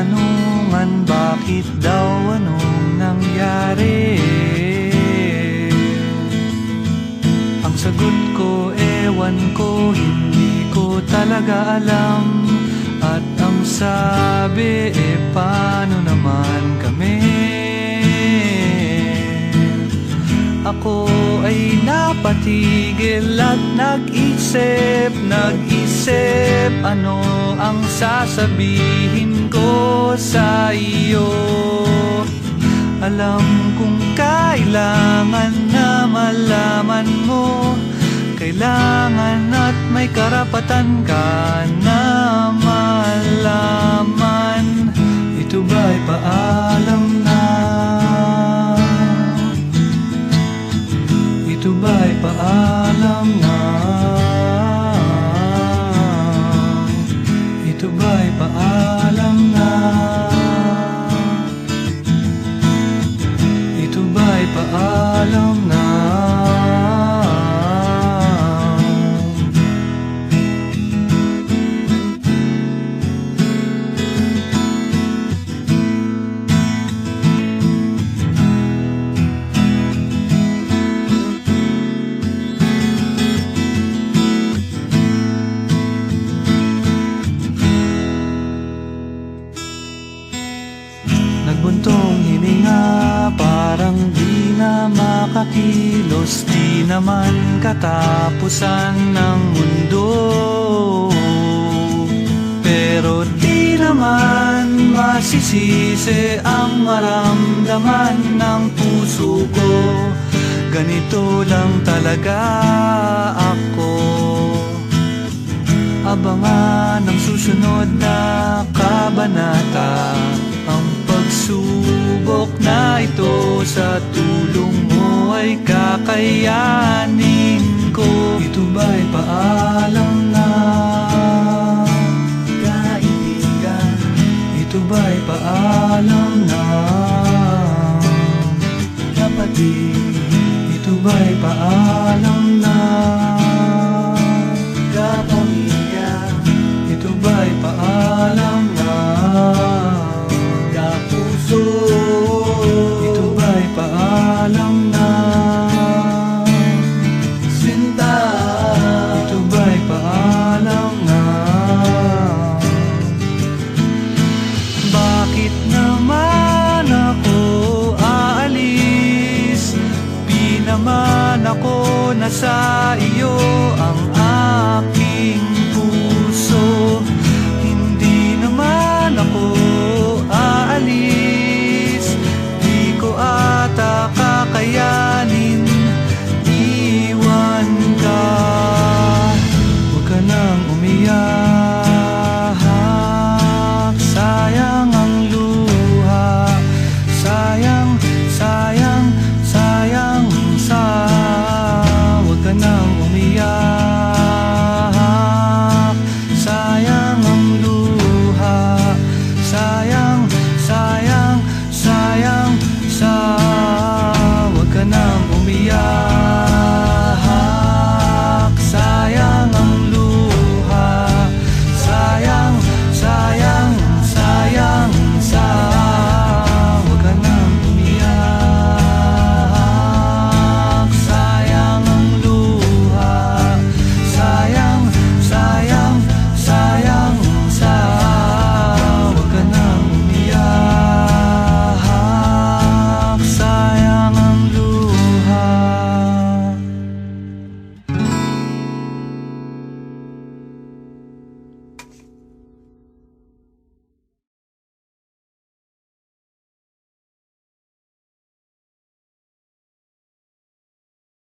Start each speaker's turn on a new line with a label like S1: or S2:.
S1: katanungan Bakit daw anong nangyari? Ang sagot ko, ewan ko, hindi ko talaga alam At ang sabi, e paano naman kami? Ako ay napatigil at nag-isip, nag-isip, ano ang sasabihin ko sa iyo. Alam kong kailangan na malaman mo. Kailangan at may karapatan ka na malaman paalam na? Nagbuntong hininga parang di na makakilos Di naman katapusan ng mundo. Pero di naman masisisi ang maramdaman ng puso ko. Ganito lang talaga ako. Abangan ang susunod na kabanata sa tulong mo ay kakayanin ko Ito ba'y paalam na? Kaibigan Ito ba'y paalam na? Kapatid Ito ba'y paalam na? Nasa iyo ang